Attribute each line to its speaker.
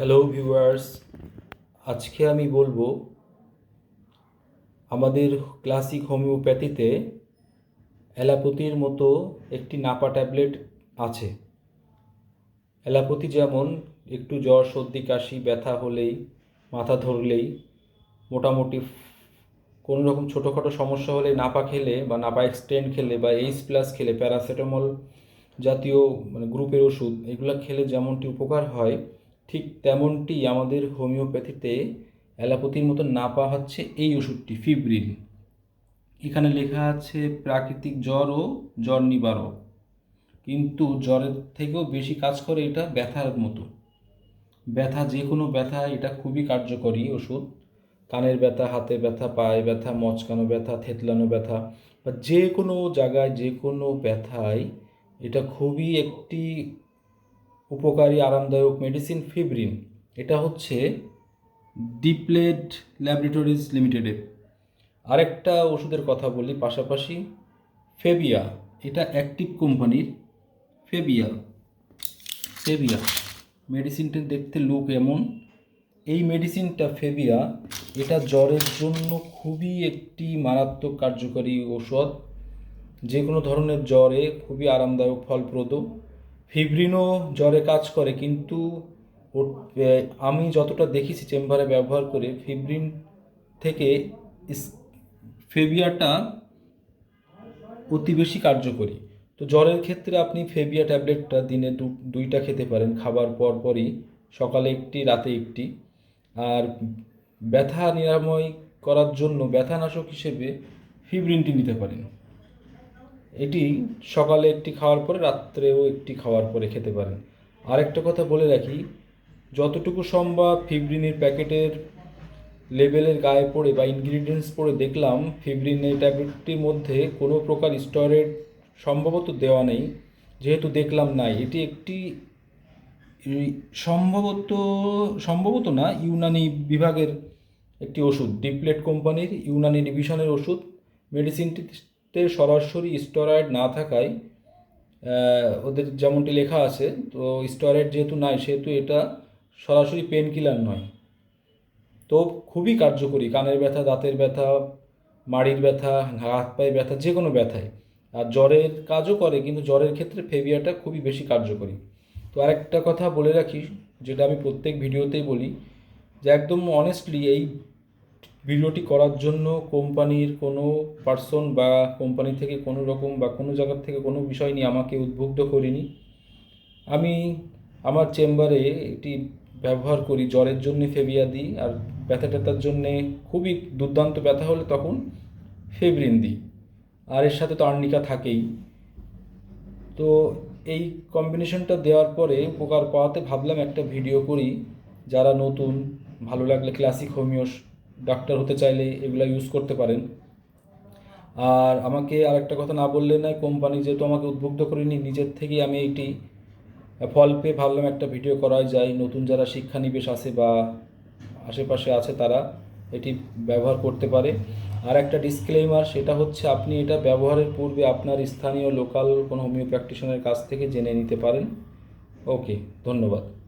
Speaker 1: Hello viewers আজকে আমি বলব আমাদের ক্লাসিক হোমিওপ্যাথিতে অ্যালাপতির মতো একটি নাপা ট্যাবলেট আছে। অ্যালাপতি যেমন একটু জ্বর, সর্দি, কাশি, ব্যথা হলেই, মাথা ধরলেই মোটামুটি কোনো রকম ছোটোখাটো সমস্যা হলে নাপা খেলে বা নাপা এক্সটেন্ড খেলে বা এইচ প্লাস খেলে প্যারাসিটামল জাতীয় মানে গ্রুপের ওষুধ, এগুলো খেলে যেমনটি উপকার হয় ঠিক তেমনটি আমাদের হোমিওপ্যাথিতে অ্যালোপ্যাথির মতো না পাওয়া হচ্ছে এই ওষুধটি, ফিব্রিন। এখানে লেখা আছে প্রাকৃতিক জ্বর ও জ্বর নিবারক। কিন্তু জ্বরের থেকেও বেশি কাজ করে এটা ব্যথার মতো। ব্যথা, যে কোনো ব্যথা, এটা খুবই কার্যকরী ওষুধ। কানের ব্যথা, হাতে ব্যথা, পায়ে ব্যথা, মচকানো ব্যথা, থেতলানো ব্যথা বা যে কোনো জায়গায় যে কোনো ব্যথায় এটা খুবই একটি উপকারী, আরামদায়ক মেডিসিন ফিব্রিন এটা হচ্ছে ডিপ্লেড ল্যাবরেটরিজ লিমিটেডের আরেকটা ওষুধের কথা বলি, পাশাপাশি ফেবিয়া এটা অ্যাক্টিভ কোম্পানির ফেবিয়া ফেবিয়া মেডিসিনটা দেখতে লুক এমন। এই মেডিসিনটা ফেবিয়া এটা জ্বরের জন্য খুবই একটি মারাত্মক কার্যকরী ঔষধ। যে কোনো ধরনের জ্বরে খুবই আরামদায়ক, ফলপ্রদ। ফিব্রিনও জ্বরে কাজ করে, কিন্তু আমি যতটা দেখেছি চেম্বারে ব্যবহার করে, ফিব্রিন থেকে ফেবিয়াটা অতি বেশি কার্যকরী। তো জ্বরের ক্ষেত্রে আপনি ফেবিয়া ট্যাবলেটটা দিনে দুইটা খেতে পারেন, খাবার পর পরই, সকালে একটি, রাতে একটি। আর ব্যথা নিরাময় করার জন্য ব্যথানাশক হিসেবে ফিব্রিনটি নিতে পারেন। এটি সকালে একটি খাওয়ার পরে, রাত্রেও একটি খাওয়ার পরে খেতে পারেন। আরেকটা কথা বলে রাখি, যতটুকু সম্ভব ফিব্রিনের প্যাকেটের লেবেলের গায়ে পড়ে বা ইনগ্রিডিয়েন্টস পড়ে দেখলাম ফিব্রিনের ট্যাবলেটটির মধ্যে কোনো প্রকার স্টরেড সম্ভবত দেওয়া নেই, যেহেতু দেখলাম নাই। এটি একটি সম্ভবত সম্ভবত না, ইউনানি বিভাগের একটি ওষুধ, ডিপ্লেট কোম্পানির ইউনানি ডিভিশনের ওষুধ। মেডিসিনটিতে সরাসরি স্টেরয়েড না থাকায় ওদের যেমনটি লেখা আছে, তো স্টেরয়েড যেহেতু নাই, সেহেতু এটা সরাসরি পেন কিলার নয়। তো খুবই কার্যকরী, কানের ব্যথা, দাঁতের ব্যথা, মাড়ির ব্যথা, হাত পায়ে ব্যথা, যে কোনো ব্যথায়। আর জ্বরের কাজও করে, কিন্তু জ্বরের ক্ষেত্রে ফেভিয়াটা খুবই বেশি কার্যকরী। তো আরেকটা কথা বলে রাখি, যেটা আমি প্রত্যেক ভিডিওতেই বলি, যে একদম অনেস্টলি এই ভিডিওটি করার জন্য কোম্পানির কোনো পার্সন বা কোম্পানি থেকে কোনো রকম বা কোনো জায়গার থেকে কোনো বিষয় নিয়ে আমাকে উদ্বুদ্ধ করিনি। আমি আমার চেম্বারে এটি ব্যবহার করি, জ্বরের জন্য ফেবিয়া দিই আর ব্যথা ট্যাথার জন্যে খুবই দুর্দান্ত ব্যথা হলে তখন ফেব্রিন দিই। আর এর সাথে তো আর্নিকা থাকেই। তো এই কম্বিনেশনটা দেওয়ার পরে উপকার পাওয়াতে ভাবলাম একটা ভিডিও করি, যারা নতুন, ভালো লাগলে ক্লাসিক হোমিও ডাক্তার হতে চাইলে এগুলো ইউজ করতে পারেন। আর আমাকে আরেকটা কথা না বললে না কোম্পানি যেহেতু আমাকে উদ্বুদ্ধ করেনি, নিজের থেকেই আমি এটি ফল পেয়ে ভাবলাম একটা ভিডিও করা যায় নতুন যারা শিক্ষানিবেশ আছে বা আশেপাশে আছে তারা এটি ব্যবহার করতে পারে। আর একটা ডিসক্লেইমার সেটা হচ্ছে আপনি এটা ব্যবহারের পূর্বে আপনার স্থানীয় লোকাল কোনো হোমিও প্র্যাকটিশনের কাছ থেকে জেনে নিতে পারেন। ওকে ধন্যবাদ।